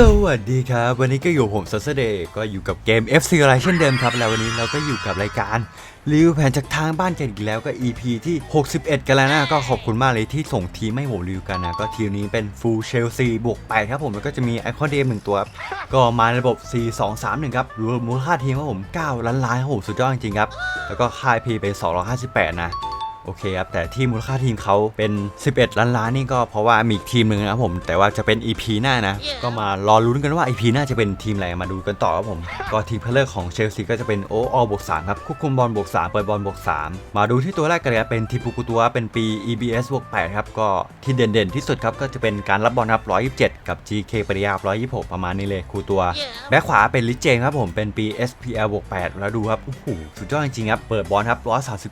สวัสดีครับ วันนี้ก็อยู่ผมซัสเดย์ก็อยู่กับเกม FC อะไรเช่นเดิมครับ แล้ววันนี้เราก็อยู่กับรายการรีวิวแผนจากทางบ้านกันอีกแล้วก็ EP ที่ 61 กันแล้วนะ ก็ขอบคุณมากเลยที่ส่งทีมให้ผมรีวิวกันนะ ก็ทีมนี้เป็นฟูลเชลซีบวก8ครับผมแล้วก็จะมีไอคอนเดมหนึ่งตัวครับก็มาในระบบ 4 2 3 1 ครับรวมมูลค่าทีมครับผม 9 ล้านล้านครับผมสุดยอดจริงๆครับ แล้วก็ค่ายพีเป็น258 นะ อเคครับ แต่ที่มูลค่าทีมเขาเป็น 11 ล้านล้านนี่ก็เพราะว่ามีอีกทีมหนึ่งนะครับผม แต่ว่าจะเป็น EP หน้านะ ก็มารอลุ้นกันว่า EP หน้าจะเป็นทีมอะไรมาดูกันต่อครับผม ก็ทีมเพลเลอร์ของเชลซีก็จะเป็นโอออบวก3ครับควบคุมบอลบวก3เปิดบอลบวก3มาดูที่ตัวแรกกันเลยครับเป็นทิปุกุตัวเป็นปี EBS บวก8ครับก็ที่เด่นๆที่สุดครับก็จะเป็นการรับบอลครับ127 กับ GK ปริยา126 ประมาณนี้เลยครูตัวแบ็คขวาเป็นลิเจนครับผมเป็นปี SPL บวก8แล้วดูครับโอ้โหสุดยอดจริงๆครับเปิดบอลครับ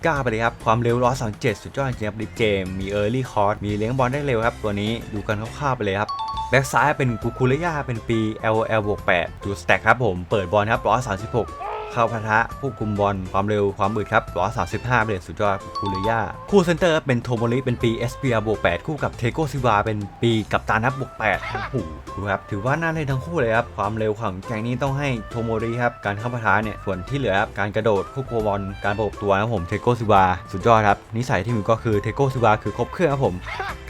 139 ไปเลยครับความเร็ว137สุดยอดจริงครับดิเจมมีเออร์ลี่คอร์สมีเลี้ยงบอลได้เร็วครับ ตัวนี้ดูกันคร่าวๆไปเลยครับแบ็คซ้ายเป็นกุคูเรย่าเป็นปี LL บวก8ดูสแต็กครับผมเปิดบอลครับ136 เข้าพะทะควบคุมบอลความเร็วความอึดครับ135เป็นสุดยอดคูเรย่าคู่เซนเตอร์เป็นโทโมริเป็นปี SPR บวก8คู่กับเทโกซิวาเป็นปีกับตานับบวก8โอ้โหดูครับถือว่าน่าเล่นทั้งคู่เลยครับความเร็วของแกงนี้ต้องให้โทโมริครับการเข้าพะทะเนี่ยส่วนที่เหลือครับการกระโดดควบคุมบอลการประกบตัวนะผมเทโกซิวาสุดยอดครับนิสัยที่มีก็คือเทโกซิวาคือครบเครื่องครับผม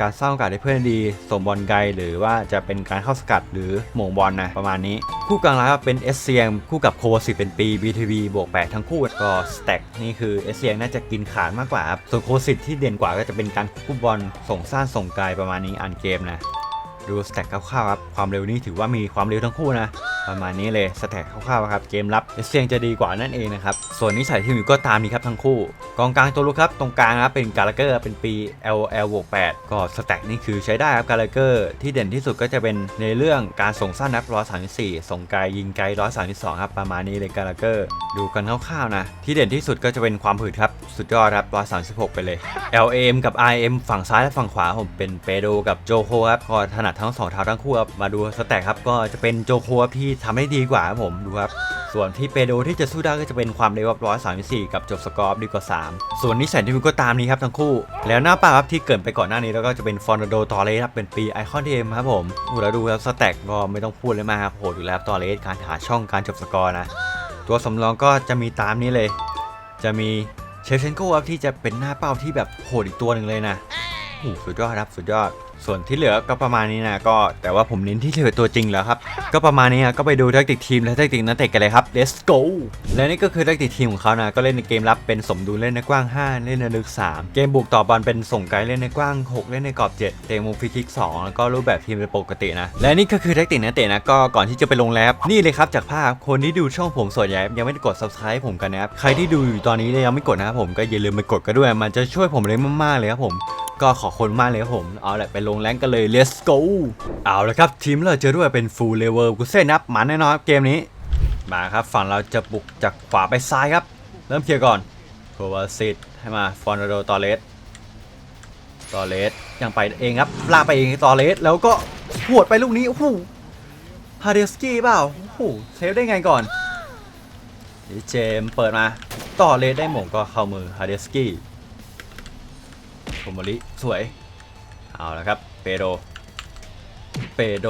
การสร้างโอกาสให้เพื่อนดีส่งบอลไกลหรือว่าจะเป็นการเข้าสกัดหรือหม่งบอลนะประมาณนี้ คู่กลางรับเป็นเอสเซียงคู่กับโควาสิเป็นปี BTV บวก 8 ทั้งคู่ก็สแต็กนี่คือเอสเซียงน่าจะกินขาดมากกว่าครับส่วนโคสิตที่เด่นกว่าก็จะเป็นการควบบอลส่งสั้นส่งไกลประมาณนี้อันเกมนะ ดูสแต็กคร่าวๆครับความเร็วนี่ถือว่ามีความเร็วทั้งคู่นะประมาณนี้เลยสแต็กคร่าวๆครับเกมรับเอเซียงจะดีกว่านั่นเองนะครับส่วนนิสัยที่มีก็ตามนี้ครับทั้งคู่ กองกลางตัวลุกครับตรงกลางครับเป็นกาลาเกอร์เป็นปี LL บวก8ก็สแต็กนี่คือใช้ได้ครับกาลาเกอร์ที่เด่นที่สุดก็จะเป็นในเรื่องการส่งสั้นนับ134ส่งไกลยิงไกล132ครับประมาณนี้เลยกาลาเกอร์ดูกันคร่าวๆนะที่เด่นที่สุดก็จะเป็นความผืดครับสุดยอดครับ136ไปเลย LM กับ IM ฝั่งซ้ายและฝั่งขวาผมเป็นเปโดกับโจโคครับก็ถนัดทั้งสองเท้าทั้งคู่ครับมาดูสแต็กครับก็จะเป็นโจโคครับที่ทำได้ดีกว่าครับผมดูครับส่วนที่เปโดที่จะสู้ได้ก็จะเป็นความเร็วครับ134กับจบสกอร์ดีกว่า3ส่วนนิสัยที่มันก็ตามนี้ครับทั้งคู่ แล้วหน้าป่าครับที่เกรินไปก่อนหน้านี้แล้วก็จะเป็นฟอนโดตอเลสครับเป็นปีไอคอนเทมครับผมโอ้แล้วดูครับสแต็กก็ไม่ต้องพูดเลยมากครับโหดอยู่แล้วตอเลสการหาช่องการจบสกอร์นะตัวสำรองก็จะมีตามนี้เลย จะมีเชฟเชนโกครับที่จะเป็นหน้าเป้าที่แบบโหดอีกตัวหนึ่งเลยนะโอ้สุดยอดครับสุดยอด ส่วนที่เหลือก็ประมาณนี้นะก็แต่ว่าผมเน้นที่เหลือตัวจริงแล้วครับ ก็ประมาณนี้นะก็ไปดูแทคติกทีมและแทคติกนักเตะกันเลยครับ let's go และนี่ก็คือแทคติกทีมของเขานะก็เล่นในเกมรับเป็นสมดุลเล่นในกว้าง 5 เล่นในลึก 3 เกมบุกต่อบอลเป็นส่งไกลเล่นในกว้าง 6 เล่นในกรอบ 7 เตะมุมฟรีคิก 2 แล้วก็รูปแบบทีมเป็นปกตินะ และนี่ก็คือแทคติกนักเตะนะก็ก่อนที่จะไปลงแลบนี่เลยครับจากภาพคนที่ดูช่องผมส่วนใหญ่ยังไม่ได้กด subscribe ผมกันนะครับใครที่ดูอยู่ตอนนี้เนี่ยยังไม่กดนะครับผมก็อย่าลืมไปกดกันด้วย มันจะช่วยผมเลยมากๆเลยครับผม ก็ขอคุณมากเลยครับผม เอาแหละไปลงแรงกันเลย let's go เอาละครับทีมเราเจอด้วยเป็น full level กูเซ่นับมันแน่นอนครับเกมนี้ มาครับฝั่งเราจะบุกจากขวาไปซ้ายครับ เริ่มเคลียร์ก่อนโควาซิตให้มาฟอนโดตอเลสตอเลสยังไปเองครับลากไปเองตอเลสแล้วก็หวดไปลูกนี้โอ้โหฮาเดสกี้เปล่าโอ้โหเซฟได้ไงก่อนนี่เจมเปิดมาตอเลสได้หม่งก็เข้ามือฮาเดสกี้ โทโมริสวย เอาละครับ เปโด เปโด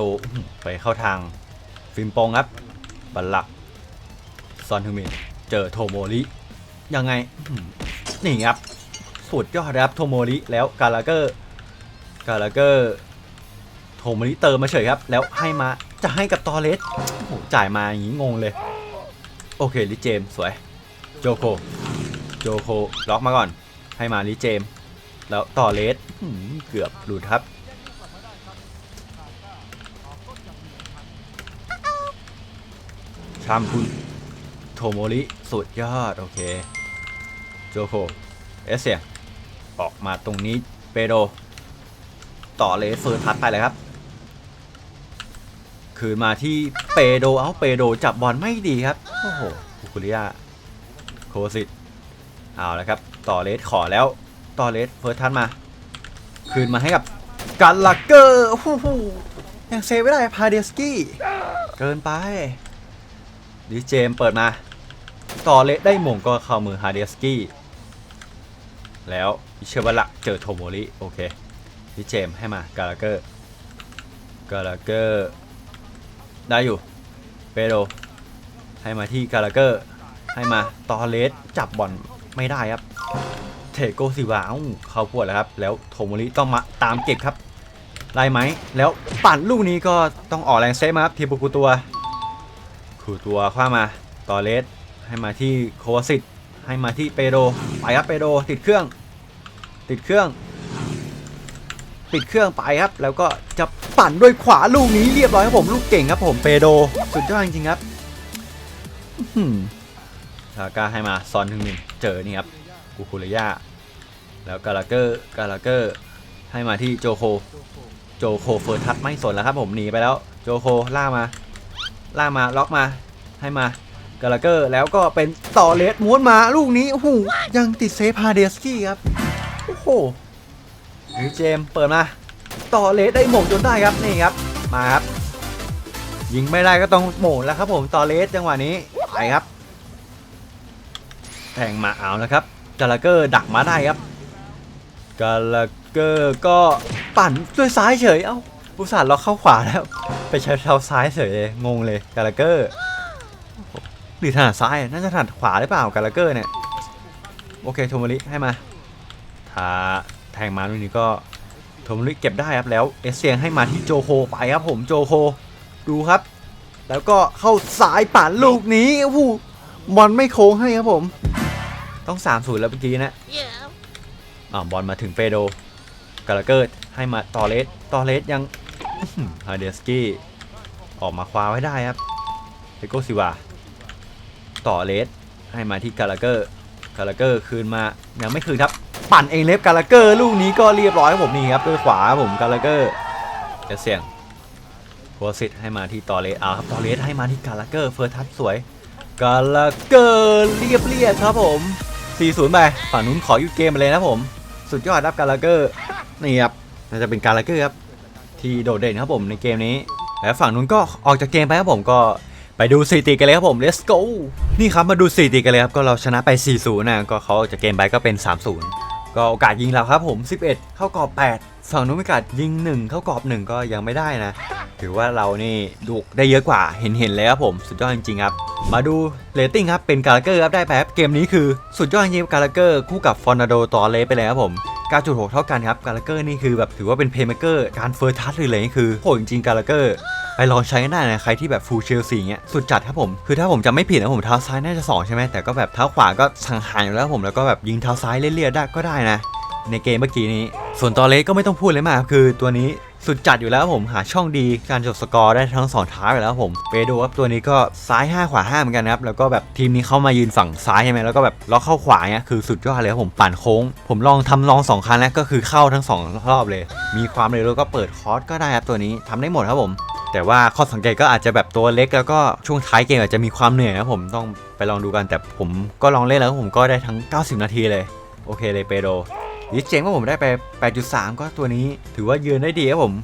ไปเข้าทางฟิมปองครับ บัลลักซอนฮึมินเจอโทโมริยังไง นี่ครับสุดยอดครับโทโมริแล้วกาลาเกอร์กาลาเกอร์โทโมริเติมมาเฉยครับ แล้วให้มาจะให้กับตอเลสโอ้โหจ่ายมาอย่างนี้งงเลย โอเคลิเจมสวย โจโค โจโคล็อกมาก่อน ให้มาลิเจม แล้วต่อเลสเกือบหลุดครับ ชามคุณโทโมริ สุดยอด โอเค โจโค เอสเซียออกมาตรงนี้ เปโด ต่อเลสเฟิร์สทัดไปเลยครับ คืนมาที่เปโด เอาเปโด จับบอลไม่ดีครับ โอ้โหคุคุริยาโคสิตเอาละครับ ต่อเลสขอแล้ว ต่อเลสเฟิร์สทัดมา คืนมาให้กับกันลักเกอร์โอ้โหยังเซฟไม่ได้พาเดสกี้ เกินไปดิเจมเปิดมา ต่อเละได้หม่งก็เข้ามือฮาเดสกี้แล้วอิเชวะละเจอโทโมริโอเคดิเจมให้มากาลาเกอร์กาลาเกอร์ได้อยู่เปโดให้มาที่กาลาเกอร์ให้มาตอเลสจับบอลไม่ได้ครับ เทโกซิวาเอ้าเขาปวดแล้วครับ แล้วโทโมริต้องมาตามเก็บครับได้ไหม แล้วปั่นลูกนี้ก็ต้องออกแรงเซฟมาครับทีบุกุตัวคูตัวคว้ามาตอเลสให้มาที่โควาซิตให้มาที่เปโดไปครับเปโดติดเครื่อง ติดเครื่องปิดเครื่องไปครับ แล้วก็จะปั่นด้วยขวาลูกนี้เรียบร้อยครับผมลูกเก่งครับผมเปโดสุดยอดจริงๆครับอืมทาก้าให้มาซอนหนึ่งหนึ่งเจอนี่ครับกูคูเรย่า แล้วกาลาเกอร์กาลาเกอร์ให้มาที่โจโคโจโคเฟิร์ทัชไม่สนแล้วครับผมหนีไปแล้วโจโคล่ามา ล่ามาล็อกมาให้มากาลาเกอร์แล้วก็เป็นต่อเลสม้วนมาลูกนี้โอ้โหยังติดเซฟฮาเดสกี้ครับโอ้โหอเจมเปิดมาต่อเลสได้หม่งจนได้ครับนี่ครับมาครับยิงไม่ได้ก็ต้องหม่งแล้วครับผมต่อเลสจังหวะนี้ไปครับแทงมาเอาแล้วครับกาลาเกอร์ดักมาได้ครับ กาลเกอร์ก็ปั่นด้วยซ้ายเฉย เอ้าอุตส่าห์ล็อกเข้าขวาแล้ว ไปใช้เท้าซ้ายเฉยเลยงงเลยกาลเกอร์หรือถนัดซ้ายน่าจะถนัดขวาหรือเปล่ากาลเกอร์เนี่ยโอเคโทมริให้มาทาแทงมาลูกนี้ก็โทมริเก็บได้ครับแล้วเอสเซียงให้มาที่โจโคไปครับผมโจโคดูครับ แล้วก็เข้าสายป่านลูกนี้โอ้โหบอลไม่โค้งให้ครับผม ต้อง3ามศูนย์แล้วเมื่อกี้นะ อ่าบอลมาถึงเฟโดกาลาเกอร์ให้มาตอเลสตอเลสยังฮาเดสกี้ออกมาคว้าไว้ได้ครับเฮโกซิวาต่อเลสให้มาที่กาลาเกอร์กาลาเกอร์คืนมายังไม่คืนครับ ปั่นเองเล็บกาลาเกอร์ลูกนี้ก็เรียบร้อยผมนี่ครับด้วยขวาผมกาลาเกอร์จะเสี่ยงโคสิตให้มาที่ต่อเลสเอาครับต่อเลสให้มาที่กาลาเกอร์เฟิร์ทัชสวยกาลาเกอร์เรียบเรียบครับผม 4-0 ไปฝั่งนู้นขออยู่เกมมาเลยนะผม สุดยอดครับการลาเกอร์นี่ครับน่าจะเป็นการลาเกอร์ครับที่โดดเด่นครับผมในเกมนี้ แล้วฝั่งนู้นก็ออกจากเกมไปครับผมก็ไปดูสถิติกันเลยครับผม let's go นี่ครับมาดูสถิติกันเลยครับก็เราชนะไป 4-0นะก็เขาออกจากเกมไปก็เป็น 3-0 ก็โอกาสยิงเราครับผม 11 เข้ากรอบ 8 ฝั่งนู้นโอกาสยิง1เข้ากรอบ1ก็ยังไม่ได้นะ ถือว่าเรานี่ดุได้เยอะกว่าเห็นเห็นเลยครับผมสุดยอดจริงๆครับ มาดูเรตติ้งครับเป็นกาลาเกอร์ครับได้ไปครับเกมนี้คือสุดยอดจริงกาลาเกอร์คู่กับฟอร์นาโดตอเลไปเลยครับผม9.6เท่ากันครับกาลาเกอร์นี่คือแบบถือว่าเป็นเพย์เมเกอร์การเฟิร์สทัชเลยเลยนี่คือโหจริงๆกาลาเกอร์ไปลองใช้กันได้นะใครที่แบบฟูลเชลซีเงี้ยสุดจัดครับผมคือถ้าผมจำไม่ผิดนะผมเท้าซ้ายน่าจะ2ใช่ไหมแต่ก็แบบเท้าขวาก็สังหารอยู่แล้วผมแล้วก็แบบยิงเท้าซ้ายเลี่ยๆได้ก็ได้นะ ในเกมเมื่อกี้นี้ ส่วนตอเลสก็ไม่ต้องพูดเลยมากคือตัวนี้สุดจัดอยู่แล้วผมหาช่องดีการจบสกอร์ได้ทั้งสองท้าอยู่แล้วผมเปโดครับตัวนี้ก็ซ้าย 5 ขวา 5 เหมือนกันนะครับแล้วก็แบบทีมนี้เข้ามายืนฝั่งซ้ายใช่ไหมแล้วก็แบบล็อกเข้าขวาเนี้ยคือสุดยอดเลยผมปั่นโค้ง ผมลองทำลองสองครั้งแล้วก็คือเข้าทั้งสองรอบเลย มีความเร็วแล้วก็เปิดคอร์สก็ได้ครับตัวนี้ทำได้หมดครับผมแต่ว่าข้อสังเกตก็อาจจะแบบตัวเล็กแล้วก็ช่วงท้ายเกมอาจจะมีความเหนื่อยนะผมต้องไปลองดูกันแต่ผมก็ลองเล่นแล้วผมก็ได้ทั้ง 90 นาทีเลยโอเคเลยเปโด ลิเจงว่าผมได้ไป 8.3 ก็ตัวนี้ ถือว่ายืนได้ดีครับผม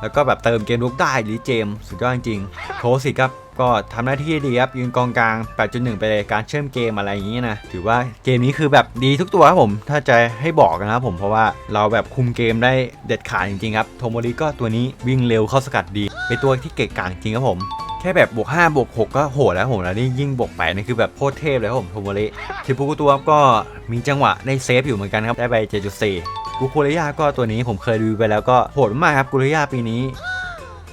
แล้วก็แบบเติมเกมลุกได้ลิเจม สุดยอดจริงๆโคสิครับก็ทำหน้าที่ดีครับยืนกองกลาง 8.1 ไปเลยการเชื่อมเกมอะไรอย่างนี้นะ ถือว่าเกมนี้คือแบบดีทุกตัวครับผม ถ้าจะให้บอกนะครับผมเพราะว่าเราแบบคุมเกมได้เด็ดขาดจริงๆครับ โทโมริก็ตัวนี้วิ่งเร็วเข้าสกัดดี เป็นตัวที่เก่งกาจจริงครับผม แค่แบบบวก5บวก6ก็โหดแล้วผมแล้วนี่ยิ่งบวก8นี่คือแบบโคตรเทพเลยครับผมโทโมริทิปุกุตัวก็มีจังหวะได้เซฟอยู่เหมือนกันครับ ได้ไป 7.4กูคูเรยาก็ตัวนี้ผมเคยดูไปแล้วก็โหดมากครับกูคูเรยาปีนี้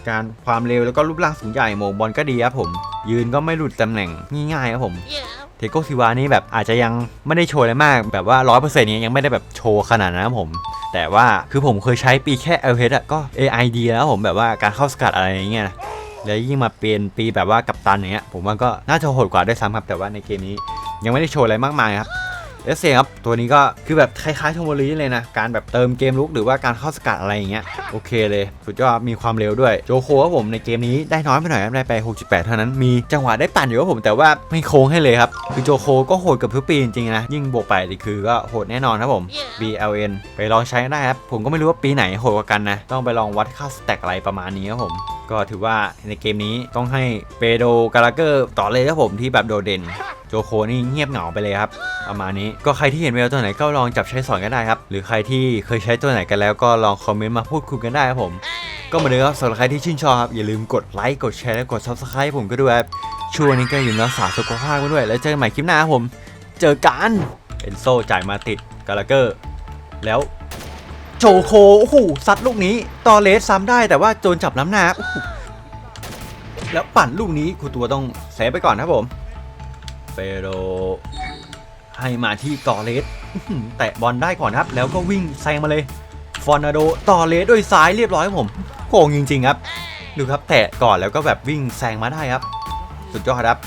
การความเร็วแล้วก็รูปร่างสูงใหญ่โหมบอลก็ดีครับผม ยืนก็ไม่หลุดตำแหน่งง่ายๆครับผมเทโกซิวานี่แบบอาจจะยังไม่ได้โชว์อะไรมาก แบบว่าร้อยเปอร์เซ็นต์นี้ยังไม่ได้แบบโชว์ขนาดนั้นครับผม แต่ว่าคือผมเคยใช้ปีแค่ l h อะก็ AI ดีแล้วครับผมแบบว่าการเข้าสกัดอะไรอย่างเงี้ยนะ แล้วยิ่งมาเป็นปีแบบว่ากับตันอย่างเงี้ยผมว่าก็น่าจะโหดกว่าด้วยซ้ำครับ แต่ว่าในเกมนี้ยังไม่ได้โชว์อะไรมากมายครับเอสเซครับตัวนี้ก็คือแบบคล้ายๆโทโมริเลยนะ การแบบเติมเกมลุกหรือว่าการเข้าสกัดอะไรอย่างเงี้ยโอเคเลย สุดยอดมีความเร็วด้วยโจโคครับผมในเกมนี้ได้น้อยไปหน่อยได้ไป 68 เท่านั้นมีจังหวะได้ปั่นอยู่ครับผมแต่ว่าไม่โค้งให้เลยครับ คือโจโคก็โหดกับทุกปีจริงๆนะ ยิ่งบวกไปคือก็โหดแน่นอนครับผม BLN ไปลองใช้ได้ครับผมก็ไม่รู้ว่าปีไหนโหดกว่ากันนะ ต้องไปลองวัดค่าสแต็กอะไรประมาณนี้ครับผม ก็ถือว่าในเกมนี้ต้องให้เปโดกาลาเกอร์ต่อเลยครับผมที่แบบโดดเด่น โจโคนี่เงียบเหงาไปเลยครับประมาณนี้ก็ใครที่เห็นแววตัวไหนก็ลองจับใช้สอนกันได้ครับ หรือใครที่เคยใช้ตัวไหนกันแล้วก็ลองคอมเมนต์มาพูดคุยกันได้ครับผม ก็เหมาเดิมครับสำหรับใครที่ชื่นชอบครับ อย่าลืมกดไลค์กดแชร์และกด subscribe ผมก็ด้วยครับช่วงนี้ก็อยู่รักษาสุขภาพกันด้วย แล้วเจอกันใหม่คลิปหน้าครับผม เจอกันเอนโซจ่ายมาติดกาลาเกอร์ แล้ว โจโคโอ้โหซัดลูกนี้ ตอเลสซ้ำได้แต่ว่าโจนจับน้ำหน้าแล้วปั่นลูกนี้ครูตัวต้องเซฟไปก่อนนะครับผมเฟโรให้มาที่ตอเลสแตะบอลได้ก่อนครับ แล้วก็วิ่งแซงมาเลย ฟอนาโดตอเลสด้วยซ้ายเรียบร้อยครับผมโกงจริง ๆ ครับ ดูครับแตะก่อนแล้วก็แบบวิ่งแซงมาได้ครับ สุดยอดครับ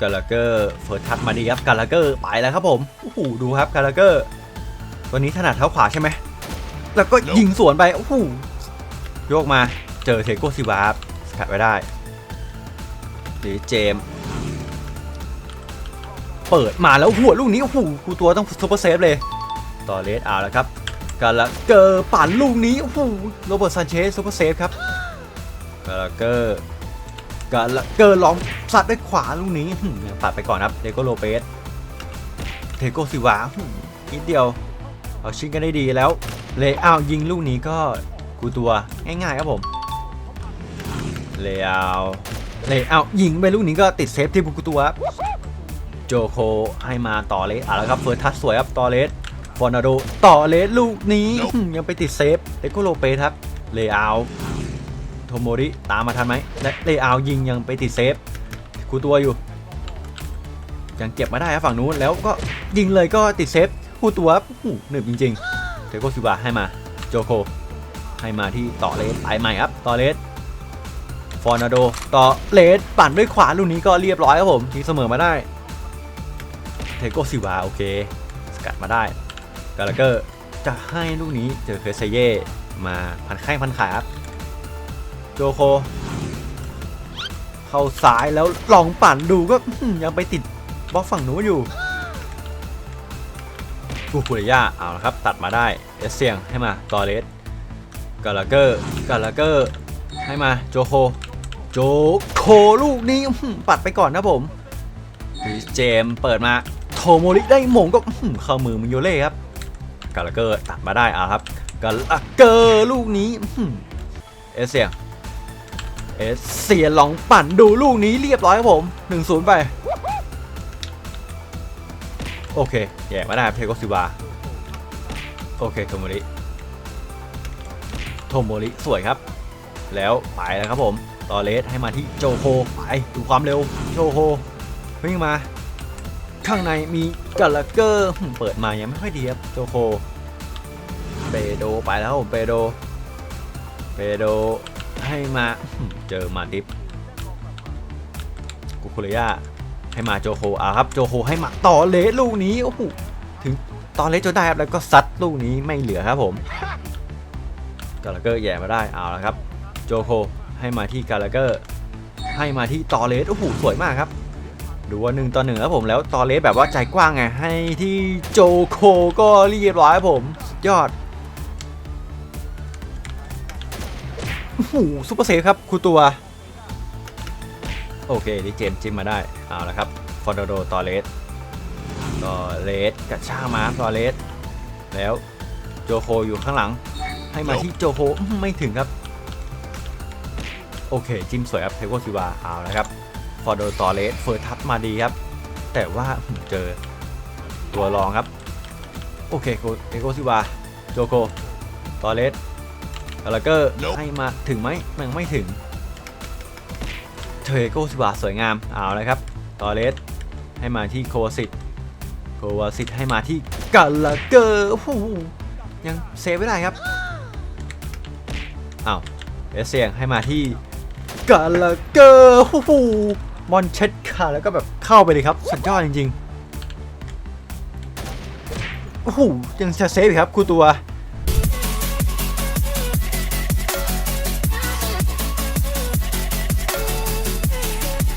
กาลาเกอร์เฟิร์สทัชมาดีครับกาลาเกอร์ไปแล้วครับผมโอ้โหดูครับกาลาเกอร์ตัวนี้ถนัดเท้าขวาใช่ไหม แล้วก็ยิงสวนไปโอ้โหโยกมาเจอเทโกซิวาครับสกัดไว้ได้ดีเจมส์เปิดมาแล้วหัวลูกนี้โอ้โหกูตัวต้องซุปเปอร์เซฟเลยต่อเลสเอาแล้วครับกาลาเกอร์ปั่นลูกนี้โอ้โหโรเบิร์ตซานเชสซุปเปอร์เซฟครับกาลาเกอร์กาลาเกอร์ลองสัดด้วยขวาลูกนี้หึ่มปัดไปก่อนครับเดโกโลเปสเทโกซิวาหึ่มนิดเดียวเอาชิงกันได้ดีแล้ว เลยอ้าวยิงลูกนี้ก็กูตัวง่ายๆครับผมเลยเอาเลยเอายิงไปลูกนี้ก็ติดเซฟที่กูตัวครับโจโคให้มาต่อเลสอะแล้วครับเฟิร์สทัชสวยครับต่อเลสฟอร์นาโดต่อเลสลูกนี้อืมยังไปติดเซฟเดโกโลเปสครับเลอาโทโมริตามมาทันไหมและเลอายิงยังไปติดเซฟคูตัวอยู่ ยังเก็บมาได้ครับฝั่งนู้นแล้วก็ยิงเลยก็ติดเซฟคูตัวครับโอ้โหหนึบจริงๆเด โกซิวาให้มาโจโคให้มาที่ต่อเลสไปใหม่ครับต่อเลสฟอร์นาโดต่อเลสปั่นด้วยขวาลูกนี้ก็เรียบร้อยครับผมทีเสมอมาได้เทโกซิวาโอเค สกัดมาได้กาลาเกอร์จะให้ลูกนี้เจอเคเซเย่มาพันแข้งพันขาครับโจโค เข้าซ้ายแล้วลองปั่นดูก็ยังไปติดบล็อกฝั่งนู้นอยู่ กูคุเรย่าเอาละครับ ตัดมาได้เอสเซียงให้มาตอเลสกาลาเกอร์กาลาเกอร์ให้มาโจโคโจโคลูกนี้ปัดไปก่อนนะผมริเจมเปิดมาโทโมริได้หมงก็เข้ามือมิโยเล่ครับกาลาเกอร์ตัดมาได้อะครับกาลาเกอร์ลูกนี้เอสเซียงเอสเซียลองปั่นดูลูกนี้เรียบร้อยครับผม1-0ไป โอเค แย่มาได้เพโกซิวา โอเคโทโมริ โทโมริสวยครับ แล้วไปแล้วครับผม ตอเลสให้มาที่โจโค ไปดูความเร็ว โจโควิ่งมา ข้างในมีกาลเกอร์เปิดมายังไม่ค่อยดีครับ โจโค เปโดไปแล้วผมเปโด เปโดให้มาเจอมาดิฟกุคุเรยา ให้มาโจโคอะครับโจโคให้มาต่อเลสลูกนี้โอ้โหถึงต่อเลสจนได้ครับแล้วก็ซัดลูกนี้ไม่เหลือครับผมกาลเกอร์แย่มาได้เอาละครับ โจโคให้มาที่กาลเกอร์ให้มาที่ต่อเลสโอ้โหสวยมากครับดูว่าหนึ่งต่อหนึ่งครับผมแล้วตอเลสแบบว่าใจกว้างไงให้ที่โจโคก็เรียบร้อยครับผมยอดโอ้โหซุปเปอร์เซฟครับครูตัว โอเคดิเจมจิ้มมาได้ เอาละครับฟอร์โดตอเลสตอเลสกระชากมาตอเลสแล้วโจโคอยู่ข้างหลัง ให้มาที่โจโคอื้อไม่ถึงครับ โอเค จิ้มสวยครับเทโกซิวาเอาละครับฟอร์โดตอเลสเฟิร์ทัชมาดีครับ แต่ว่าเจอตัวรองครับ โอเคโกเอโกซิวาโจโกตอเลสกาลาเกอร์ให้มาถึงไหมมันไม่ถึงเทโกซิวาสวยงามเอาเลยครับ ตอเลสให้มาที่โควาซิตโควาซิตให้มาที่กาลาเกอร์โอ้โหยังเซฟไม่ได้ครับอ้าวเอสเซียงให้มาที่กาลาเกอร์โอ้โหมอนเช็ดขาแล้วก็แบบเข้าไปเลยครับสุดยอดจริงๆโอ้โหยังจะเซฟอีกครับครูตัว